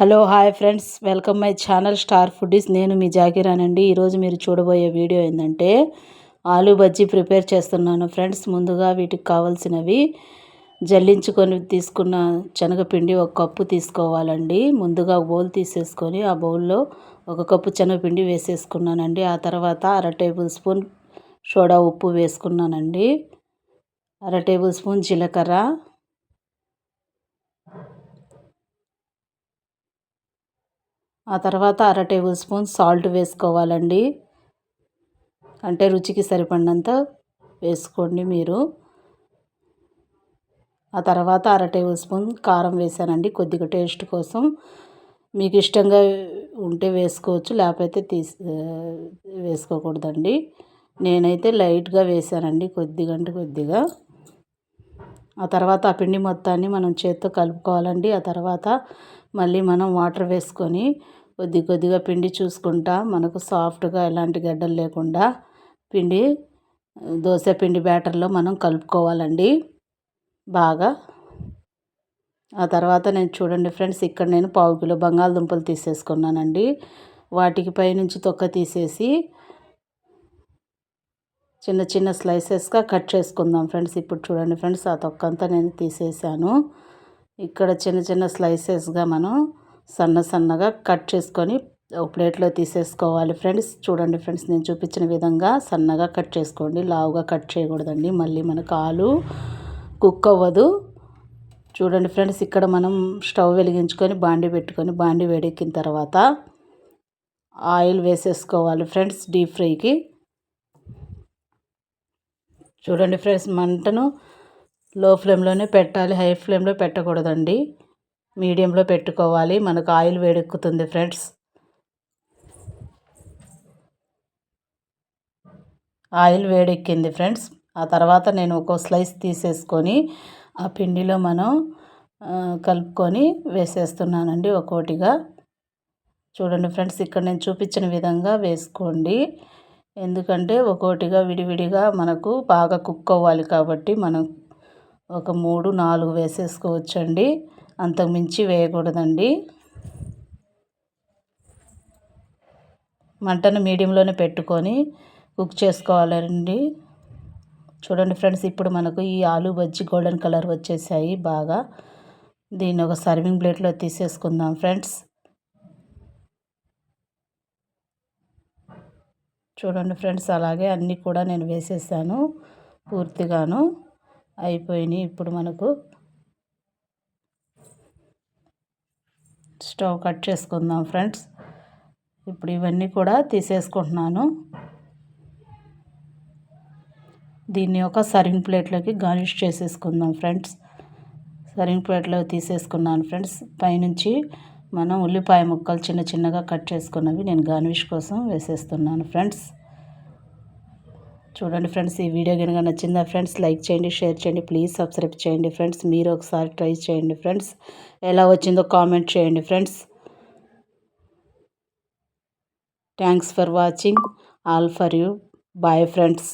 Hello hi friends. Welcome my channel star foodies. నేను మీ జాకిరానండి. ఈరోజు మీరు చూడబోయే వీడియో ఏంటంటే ఆలు బజ్జీ ప్రిపేర్ చేస్తున్నాను ఫ్రెండ్స్. ముందుగా వీటికి కావాల్సినవి జల్లించుకొని తీసుకున్న శనగపిండి ఒక కప్పు తీసుకోవాలండి. ముందుగా బౌల్ తీసేసుకొని ఆ బౌల్లో ఒక కప్పు శనగపిండి వేసేసుకున్నానండి. ఆ తర్వాత అర టేబుల్ స్పూన్ సోడా ఉప్పు వేసుకున్నానండి. అర టేబుల్ స్పూన్ జీలకర్ర ఆ తర్వాత అర టేబుల్ స్పూన్ సాల్ట్ వేసుకోవాలండి. అంటే రుచికి సరిపడినంత వేసుకోండి మీరు. ఆ తర్వాత అర టేబుల్ స్పూన్ కారం వేసానండి కొద్దిగా టేస్ట్ కోసం. మీకు ఇష్టంగా ఉంటే వేసుకోవచ్చు లేకపోతే తీసి వేసుకోకూడదండి. నేనైతే లైట్గా వేసానండి కొద్దిగా అంటే కొద్దిగా. ఆ తర్వాత ఆ పిండి మొత్తాన్ని మనం చేత్తో కలుపుకోవాలండి. ఆ తర్వాత మళ్ళీ మనం వాటర్ వేసుకొని కొద్ది కొద్దిగా పిండి చూసుకుంటా మనకు సాఫ్ట్గా ఎలాంటి గడ్డలు లేకుండా పిండి దోశ పిండి బ్యాటర్లో మనం కలుపుకోవాలండి. బాగా. ఆ తర్వాత నేను చూడండి ఫ్రెండ్స్ ఇక్కడ నేను పావు కిలో బంగాళదుంపలు తీసేసుకున్నానండి. వాటికి పైనుంచి తొక్క తీసేసి చిన్న చిన్న స్లైసెస్గా కట్ చేసుకుందాం ఫ్రెండ్స్. ఇప్పుడు చూడండి ఫ్రెండ్స్ ఆ తొక్కంతా నేను తీసేసాను. ఇక్కడ చిన్న చిన్న స్లైసెస్గా మనం సన్న సన్నగా కట్ చేసుకొని ఒక ప్లేట్లో తీసేసుకోవాలి ఫ్రెండ్స్. చూడండి ఫ్రెండ్స్ నేను చూపించిన విధంగా సన్నగా కట్ చేసుకోండి. లావుగా కట్ చేయకూడదండి. మళ్ళీ మనకు ఆలు కుక్ అవ్వదు. చూడండి ఫ్రెండ్స్ ఇక్కడ మనం స్టవ్ వెలిగించుకొని బాండి పెట్టుకొని బాండి వేడెక్కిన తర్వాత ఆయిల్ వేసేసుకోవాలి ఫ్రెండ్స్ డీప్ ఫ్రైకి. చూడండి ఫ్రెండ్స్ మంటను లో ఫ్లేమ్లోనే పెట్టాలి. హై ఫ్లేమ్లో పెట్టకూడదండి. మీడియంలో పెట్టుకోవాలి. మనకు ఆయిల్ వేడెక్కుతుంది ఫ్రెండ్స్. ఆయిల్ వేడెక్కింది ఫ్రెండ్స్. ఆ తర్వాత నేను ఒక స్లైస్ తీసేసుకొని ఆ పిండిలో మనం కలుపుకొని వేసేస్తున్నానండి ఒక్కోటిగా. చూడండి ఫ్రెండ్స్ ఇక్కడ నేను చూపించిన విధంగా వేసుకోండి. ఎందుకంటే ఒక్కోటిగా విడివిడిగా మనకు బాగా కుక్ అవ్వాలి కాబట్టి మనం ఒక మూడు నాలుగు వేసేసుకోవచ్చండి. అంతకు మించి వేయకూడదండి. మంటను మీడియంలోనే పెట్టుకొని కుక్ చేసుకోవాలండి. చూడండి ఫ్రెండ్స్ ఇప్పుడు మనకు ఈ ఆలు బజ్జి గోల్డెన్ కలర్ వచ్చేసాయి బాగా. దీన్ని ఒక సర్వింగ్ ప్లేట్లో తీసేసుకుందాం ఫ్రెండ్స్. చూడండి ఫ్రెండ్స్ అలాగే అన్నీ కూడా నేను వేసేసాను పూర్తిగాను. అయిపోయినాయి ఇప్పుడు మనకు. స్టవ్ కట్ చేసుకుందాం ఫ్రెండ్స్. ఇప్పుడు ఇవన్నీ కూడా తీసేసుకుంటున్నాను. దీన్ని ఒక సరింగ్ ప్లేట్లోకి గార్నిష్ చేసేసుకుందాం ఫ్రెండ్స్. సరింగ్ ప్లేట్లో తీసేసుకున్నాను ఫ్రెండ్స్. పైనుంచి మనం ఉల్లిపాయ ముక్కలు చిన్న చిన్నగా కట్ చేసుకున్నవి నేను గార్నిష్ కోసం వేసేస్తున్నాను ఫ్రెండ్స్. చూడండి ఫ్రెండ్స్ ఈ వీడియో కనుక నచ్చిందా ఫ్రెండ్స్ లైక్ చేయండి షేర్ చేయండి ప్లీజ్ సబ్స్క్రైబ్ చేయండి ఫ్రెండ్స్. మీరు ఒకసారి ట్రై చేయండి ఫ్రెండ్స్. ఎలా వచ్చిందో కామెంట్ చేయండి friends. Thanks for watching all for you bye friends